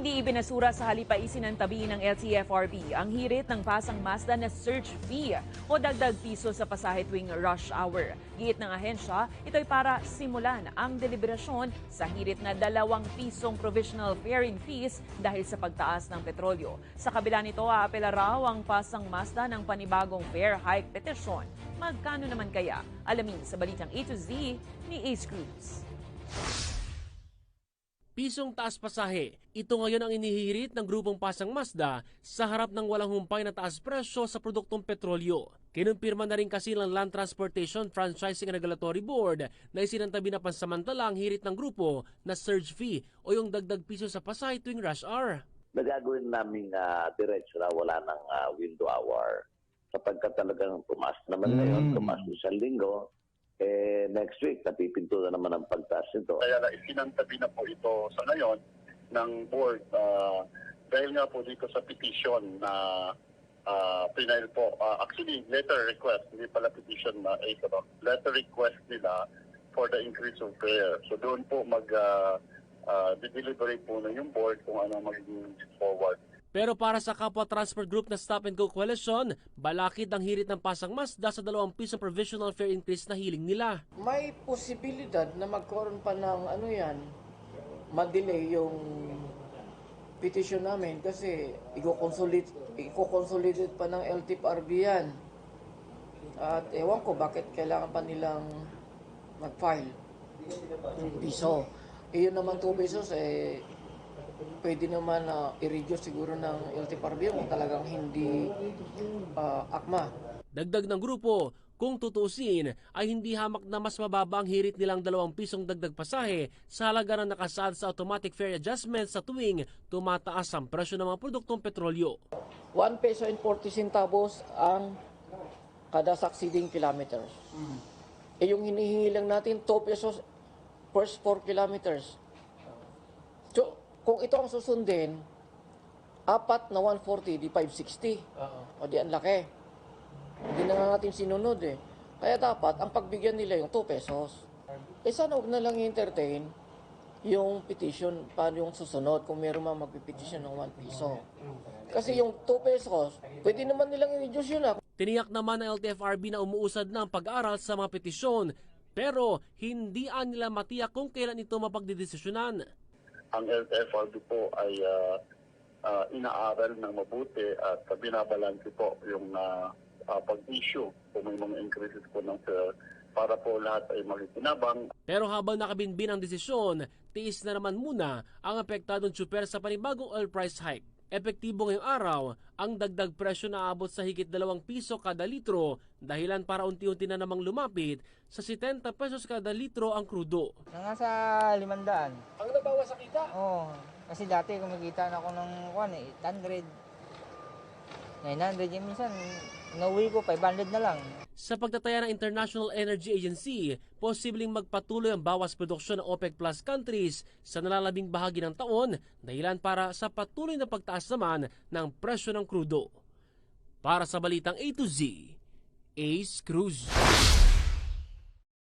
Hindi ibinasura sa halipaisin ng tabi ng LTFRB ang hirit ng pasang Mazda na surge fee o dagdag piso sa pasahe tuwing rush hour. Giit ng ahensya, ito'y para simulan ang deliberasyon sa hirit na dalawang pisong provisional faring fees dahil sa pagtaas ng petrolyo. Sa kabila nito, aapela raw ang pasang Mazda ng panibagong fare hike petisyon. Magkano naman kaya? Alamin sa balitang A to Z ni Ace Cruz. Pisong taas pasahe. Ito ngayon ang inihirit ng grupong Pasang Mazda sa harap ng walang humpay na taas presyo sa produktong petrolyo. Kinumpirma na rin kasi ng Land Transportation Franchising and Regulatory Board na isinantabi na pansamantala ang hirit ng grupo na surge fee o yung dagdag piso sa pasahe tuwing rush hour. na gagawin namin uh, diretso na wala ng ah, window hour. Sapagkat talagang tumaas naman ngayon, Mm. tumaas isang linggo, eh, next week, napipinto na naman ang pagtaas nito. Kaya na isinantabi na po ito sa ngayon ng board ah, dahil nga po dito sa petition na uh, pinail po. Ah, actually, letter request, hindi pala petition na eh, ano, letter request nila for the increase of fare. So doon po mag uh, deliberate po na yung board kung ano magiging forward. Pero para sa kapwa transport group na Stop and Go Coalition, balakid ang hirit ng Pasang Mazda sa dalawang pisong provisional fare increase na hiling nila. may posibilidad na magkaroon pa ng ano yan, ma-delay yung petition namin kasi i-consolidate, i-consolidate pa ng LTFRB yan. At ewan ko bakit kailangan pa nilang mag-file. Piso. Yun naman 2 pesos eh pwede naman na i-reduce siguro ng LTFRB kung talagang hindi ah, akma. Dagdag ng grupo, kung tutusin ay hindi hamak na mas mababa ang hirit nilang dalawang pisong dagdag pasahe sa halaga na nakasaad sa automatic fare adjustment sa tuwing tumataas ang presyo ng mga produktong petrolyo. 1 peso and 40 centavos ang kada succeeding kilometers. Eh yung hinihingi lang natin 2 pesos first 4 kilometers. So, kung ito ang susundin, apat na 140, di 560. O di ang laki. Hindi na nga natin sinunod eh. Kaya dapat, ang pagbigyan nila yung 2 pesos. Eh sana huwag na lang i-entertain yung petition, paano yung susunod kung meron mang magpipetition ng 1 piso. Kasi yung 2 pesos, pwede naman nilang i-reduce yun ah. Tiniyak naman ng LTFRB na umuusad na ang pag-aaral sa mga petisyon pero hindi nila matiyak kung kailan ito mapagdidesisyonan. Ang LTFRB po ay ah, ah, inaaral ng mabuti at binabalanse po yung ah, ah, pag-issue kung may mga increases po ng fare para po lahat ay makikinabang Pero habang nakabinbin ang desisyon, tiis na naman muna ang apektadong tsuper sa panibagong oil price hike. Epektibo ngayong araw ang dagdag presyo na abot sa higit 2 piso kada litro dahilan para unti-unti na namang lumapit sa 70 pesos kada litro ang krudo. Na nga sa limandaan. Ang nabawa sa kita? Oo. Kasi dati kumikita na ako ng kuan eh, 800. 900 yung minsan. Nauwi ko, 500 na lang. Sa pagtataya ng International Energy Agency, posibleng magpatuloy ang bawas produksyon ng OPEC Plus countries sa nalalabing bahagi ng taon dahilan para sa patuloy na pagtaas naman ng presyo ng krudo. Para sa Balitang A to Z, Ace Cruz.